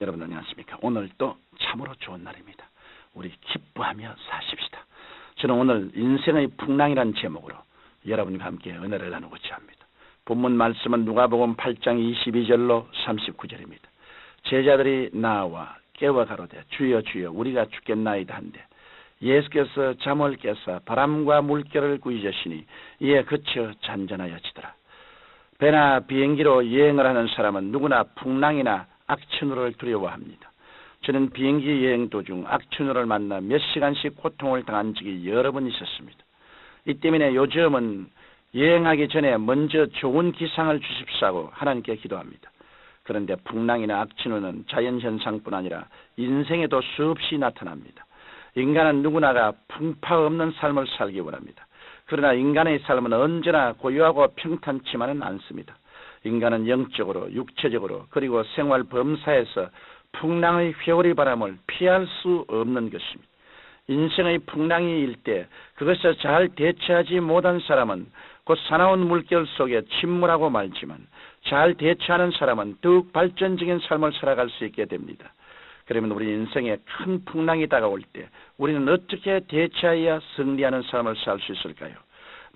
여러분 안녕하십니까? 오늘 또 참으로 좋은 날입니다. 우리 기뻐하며 사십시다. 저는 오늘 인생의 풍랑이란 제목으로 여러분과 함께 은혜를 나누고자 합니다. 본문 말씀은 누가복음 8장 22절로 39절입니다. 제자들이 나와 깨워 가로되 주여 주여 우리가 죽겠나이다 한데 예수께서 잠을 깨서 바람과 물결을 꾸짖으시니 이에 그쳐 잔잔하여지더라. 배나 비행기로 여행을 하는 사람은 누구나 풍랑이나 악천후를 두려워합니다. 저는 비행기 여행 도중 악천후를 만나 몇 시간씩 고통을 당한 적이 여러 번 있었습니다. 이 때문에 요즘은 여행하기 전에 먼저 좋은 기상을 주십사고 하나님께 기도합니다. 그런데 풍랑이나 악천후는 자연현상뿐 아니라 인생에도 수없이 나타납니다. 인간은 누구나가 풍파 없는 삶을 살기 원합니다. 그러나 인간의 삶은 언제나 고요하고 평탄치만은 않습니다. 인간은 영적으로, 육체적으로, 그리고 생활 범사에서 풍랑의 회오리 바람을 피할 수 없는 것입니다. 인생의 풍랑이 일 때 그것을 잘 대처하지 못한 사람은 곧 사나운 물결 속에 침몰하고 말지만 잘 대처하는 사람은 더욱 발전적인 삶을 살아갈 수 있게 됩니다. 그러면 우리 인생에 큰 풍랑이 다가올 때 우리는 어떻게 대처해야 승리하는 삶을 살 수 있을까요?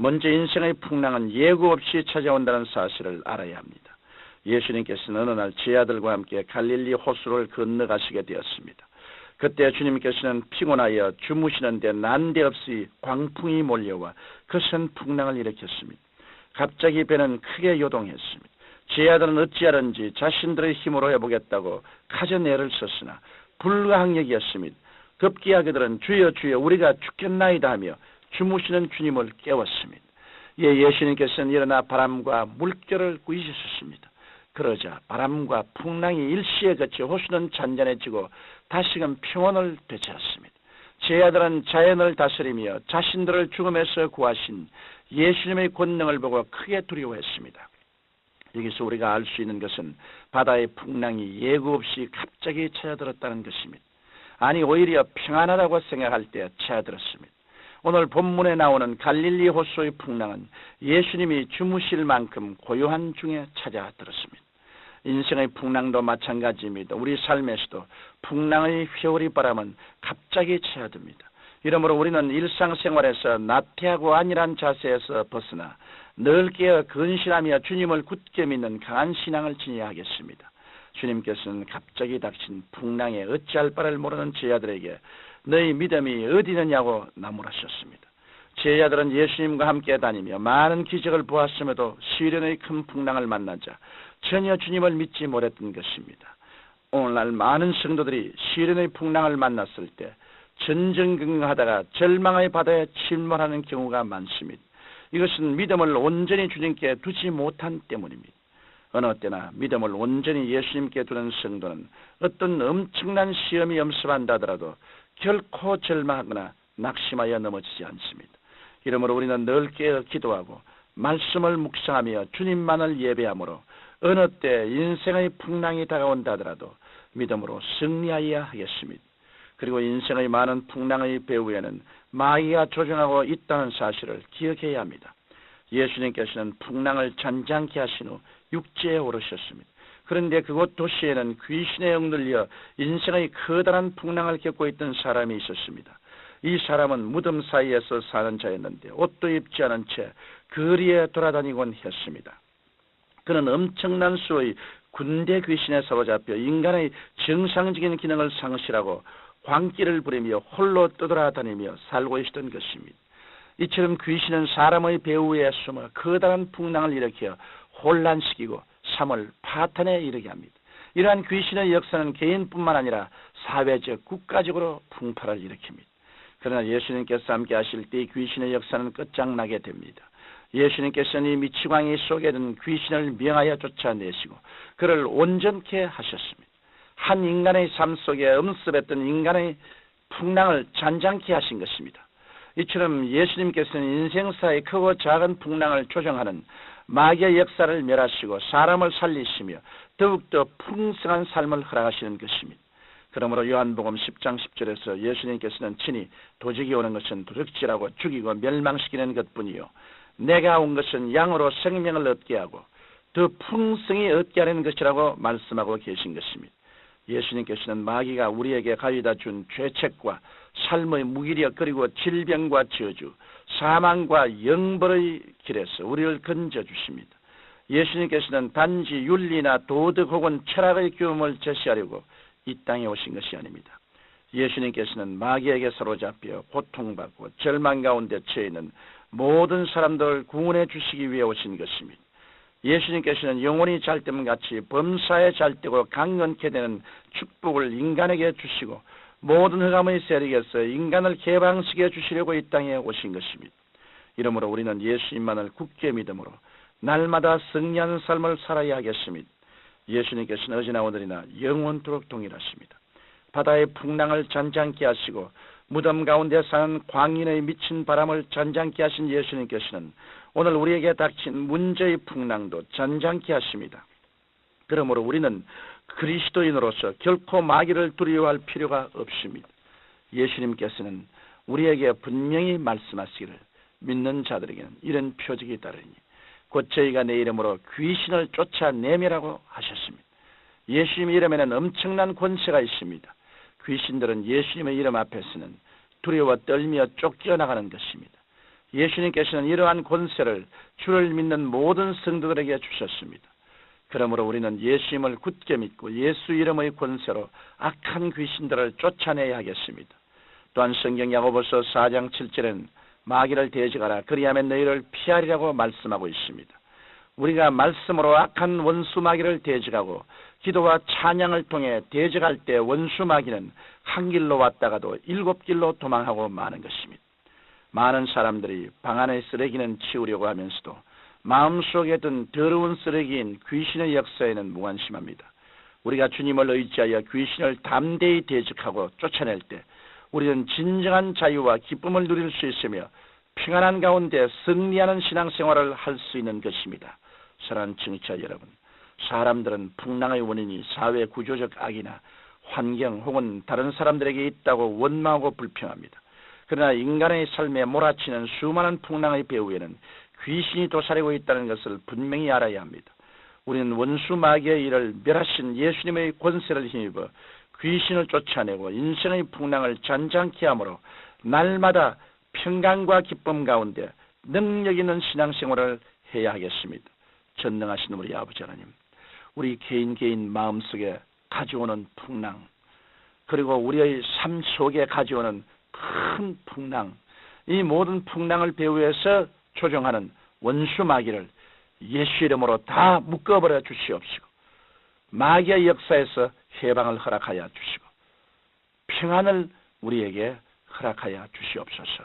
먼저 인생의 풍랑은 예고 없이 찾아온다는 사실을 알아야 합니다. 예수님께서는 어느 날 제 아들과 함께 갈릴리 호수를 건너가시게 되었습니다. 그때 주님께서는 피곤하여 주무시는데 난데없이 광풍이 몰려와 그선 풍랑을 일으켰습니다. 갑자기 배는 크게 요동했습니다. 제 아들은 어찌하든지 자신들의 힘으로 해보겠다고 카전애를 썼으나 불가항력이었습니다. 급기야 그들은 주여 주여 우리가 죽겠나이다 하며 주무시는 주님을 깨웠습니다. 예, 예수님께서는 일어나 바람과 물결을 꾸짖으셨습니다. 그러자 바람과 풍랑이 일시에 그쳐 호수는 잔잔해지고 다시금 평온을 되찾았습니다. 제 아들은 자연을 다스리며 자신들을 죽음에서 구하신 예수님의 권능을 보고 크게 두려워했습니다. 여기서 우리가 알 수 있는 것은 바다의 풍랑이 예고 없이 갑자기 찾아들었다는 것입니다. 아니 오히려 평안하다고 생각할 때 찾아들었습니다. 오늘 본문에 나오는 갈릴리 호수의 풍랑은 예수님이 주무실 만큼 고요한 중에 찾아들었습니다. 인생의 풍랑도 마찬가지입니다. 우리 삶에서도 풍랑의 회오리 바람은 갑자기 찾아듭니다. 이러므로 우리는 일상생활에서 나태하고 안일한 자세에서 벗어나 늘 깨어 근신하며 주님을 굳게 믿는 강한 신앙을 지녀야 하겠습니다. 주님께서는 갑자기 닥친 풍랑에 어찌할 바를 모르는 제자들에게 너희 믿음이 어디 있느냐고 나무라셨습니다. 제자들은 예수님과 함께 다니며 많은 기적을 보았음에도 시련의 큰 풍랑을 만나자 전혀 주님을 믿지 못했던 것입니다. 오늘날 많은 성도들이 시련의 풍랑을 만났을 때 전전긍긍하다가 절망의 바다에 침몰하는 경우가 많습니다. 이것은 믿음을 온전히 주님께 두지 못한 때문입니다. 어느 때나 믿음을 온전히 예수님께 두는 성도는 어떤 엄청난 시험이 엄습한다 하더라도 결코 절망하거나 낙심하여 넘어지지 않습니다. 이러므로 우리는 늘 깨어 기도하고 말씀을 묵상하며 주님만을 예배하므로 어느 때 인생의 풍랑이 다가온다 하더라도 믿음으로 승리하여야 하겠습니다. 그리고 인생의 많은 풍랑의 배후에는 마귀가 조종하고 있다는 사실을 기억해야 합니다. 예수님께서는 풍랑을 잔잔케 하신 후 육지에 오르셨습니다. 그런데 그곳 도시에는 귀신에 억눌려 인생의 커다란 풍랑을 겪고 있던 사람이 있었습니다. 이 사람은 무덤 사이에서 사는 자였는데 옷도 입지 않은 채 거리에 돌아다니곤 했습니다. 그는 엄청난 수의 군대 귀신에 사로잡혀 인간의 정상적인 기능을 상실하고 광기를 부리며 홀로 떠돌아다니며 살고 있었던 것입니다. 이처럼 귀신은 사람의 배후에 숨어 커다란 풍랑을 일으켜 혼란시키고 삶을 파탄에 이르게 합니다. 이러한 귀신의 역사는 개인뿐만 아니라 사회적, 국가적으로 풍파를 일으킵니다. 그러나 예수님께서 함께 하실 때 귀신의 역사는 끝장나게 됩니다. 예수님께서는 이 미치광이 속에 든 귀신을 명하여 쫓아내시고 그를 온전케 하셨습니다. 한 인간의 삶 속에 음습했던 인간의 풍랑을 잔잔케 하신 것입니다. 이처럼 예수님께서는 인생사의 크고 작은 풍랑을 조정하는 마귀의 역사를 멸하시고 사람을 살리시며 더욱더 풍성한 삶을 허락하시는 것입니다. 그러므로 요한복음 10장 10절에서 예수님께서는 친히 도적이 오는 것은 도둑질하고 죽이고 멸망시키는 것뿐이요 내가 온 것은 양으로 생명을 얻게 하고 더 풍성히 얻게 하는 것이라고 말씀하고 계신 것입니다. 예수님께서는 마귀가 우리에게 가져다 준 죄책과 삶의 무기력 그리고 질병과 저주, 사망과 영벌의 길에서 우리를 건져 주십니다. 예수님께서는 단지 윤리나 도덕 혹은 철학의 교훈을 제시하려고 이 땅에 오신 것이 아닙니다. 예수님께서는 마귀에게 사로잡혀 고통받고 절망 가운데 처해 있는 모든 사람들을 구원해 주시기 위해 오신 것입니다. 예수님께서는 영혼이 잘됨 같이 범사에 잘되고 강건케 되는 축복을 인간에게 주시고 모든 흑암의 세력에서 인간을 개방시켜 주시려고 이 땅에 오신 것입니다. 이러므로 우리는 예수님만을 굳게 믿음으로 날마다 승리하는 삶을 살아야 하겠습니다. 예수님께서는 어제나 오늘이나 영원토록 동일하십니다. 바다의 풍랑을 잔잔케 하시고 무덤 가운데 사는 광인의 미친 바람을 잔잔케 하신 예수님께서는 오늘 우리에게 닥친 문제의 풍랑도 잔잔케 하십니다. 그러므로 우리는 그리스도인으로서 결코 마귀를 두려워할 필요가 없습니다. 예수님께서는 우리에게 분명히 말씀하시기를 믿는 자들에게는 이런 표적이 따르니 곧 저희가 내 이름으로 귀신을 쫓아내미라고 하셨습니다. 예수님 이름에는 엄청난 권세가 있습니다. 귀신들은 예수님의 이름 앞에서는 두려워 떨며 쫓겨나가는 것입니다. 예수님께서는 이러한 권세를 주를 믿는 모든 성도들에게 주셨습니다. 그러므로 우리는 예수님을 굳게 믿고 예수 이름의 권세로 악한 귀신들을 쫓아내야 하겠습니다. 또한 성경 야고보서 4장 7절에는 마귀를 대적하라 그리하면 너희를 피하리라고 말씀하고 있습니다. 우리가 말씀으로 악한 원수 마귀를 대적하고 기도와 찬양을 통해 대적할 때 원수 마귀는 한 길로 왔다가도 일곱 길로 도망하고 마는 것입니다. 많은 사람들이 방 안의 쓰레기는 치우려고 하면서도 마음속에 든 더러운 쓰레기인 귀신의 역사에는 무관심합니다. 우리가 주님을 의지하여 귀신을 담대히 대적하고 쫓아낼 때 우리는 진정한 자유와 기쁨을 누릴 수 있으며 평안한 가운데 승리하는 신앙생활을 할 수 있는 것입니다. 사랑하는 청취자 여러분, 사람들은 풍랑의 원인이 사회 구조적 악이나 환경 혹은 다른 사람들에게 있다고 원망하고 불평합니다. 그러나 인간의 삶에 몰아치는 수많은 풍랑의 배후에는 귀신이 도사리고 있다는 것을 분명히 알아야 합니다. 우리는 원수 마귀의 일을 멸하신 예수님의 권세를 힘입어 귀신을 쫓아내고 인생의 풍랑을 잔잔케 함으로 날마다 평강과 기쁨 가운데 능력 있는 신앙생활을 해야 하겠습니다. 전능하신 우리 아버지 하나님, 우리 개인 개인 마음속에 가져오는 풍랑, 그리고 우리의 삶 속에 가져오는 큰 풍랑, 이 모든 풍랑을 배후에서 조종하는 원수 마귀를 예수 이름으로 다 묶어버려 주시옵시고, 마귀의 역사에서 해방을 허락하여 주시고, 평안을 우리에게 허락하여 주시옵소서.